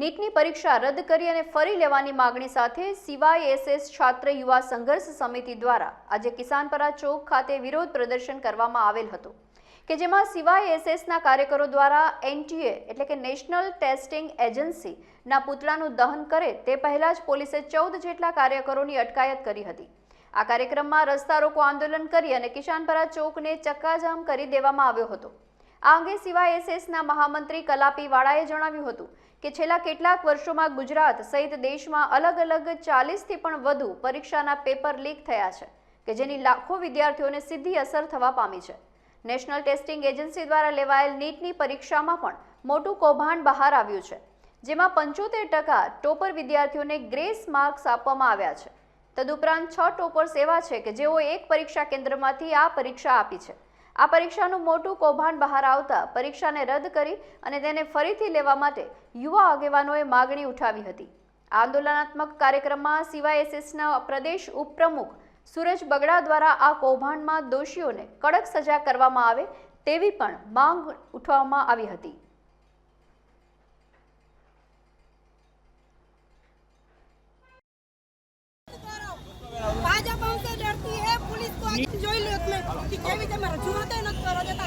નીટની પરીક્ષા રદ કરી અને ફરી લેવાની માગણી સાથે સીવાયએસએસ છાત્ર યુવા સંઘર્ષ સમિતિ દ્વારા આજે કિસાનપરા ચોક ખાતે વિરોધ પ્રદર્શન કરવામાં આવેલ હતું, કે જેમાં સીવાયએસએસના કાર્યકરો દ્વારા એનટીએ એટલે કે નેશનલ ટેસ્ટિંગ એજન્સીના પુતળાનું દહન કરે તે પહેલા જ પોલીસે ચૌદ જેટલા કાર્યકરોની અટકાયત કરી હતી. આ કાર્યક્રમમાં રસ્તા રોકો આંદોલન કરી અને કિસાનપરા ચોકને ચક્કાજામ કરી દેવામાં આવ્યો હતો. આ અંગે સીવાયએસએસના મહામંત્રી કલાપી વાળાએ જણાવ્યું હતું કે છેલ્લા કેટલાક વર્ષોમાં ગુજરાત સહિત દેશમાં અલગ અલગ ચાલીસથી પણ વધુ પરીક્ષાના પેપર લીક થયા છે, કે જેની લાખો વિદ્યાર્થીઓને સીધી અસર થવા પામી છે. નેશનલ ટેસ્ટિંગ એજન્સી દ્વારા લેવાયેલ નીટની પરીક્ષામાં પણ મોટું કૌભાંડ બહાર આવ્યું છે, જેમાં પંચોતેર ટકા ટોપર વિદ્યાર્થીઓને ગ્રેસ માર્ક્સ આપવામાં આવ્યા છે. તદુપરાંત છ ટોપર્સ એવા છે કે જેઓ એક પરીક્ષા કેન્દ્રમાંથી આ પરીક્ષા આપી છે. આ પરીક્ષાનું મોટું કૌભાંડ બહાર આવતા પરીક્ષાને રદ કરી અને તેને ફરીથી લેવા માટે યુવા આગેવાનોએ માગણી ઉઠાવી હતી. આંદોલનાત્મક કાર્યક્રમમાં સીવાયએસએસના પ્રદેશ ઉપપ્રમુખ સુરજ બગડા દ્વારા આ કૌભાંડમાં દોષીઓને કડક સજા કરવામાં આવે તેવી પણ માંગ ઉઠવામાં આવી હતી. જોઈ લો તમે કે કેવી તમે રજૂઆત નથી કરો જતા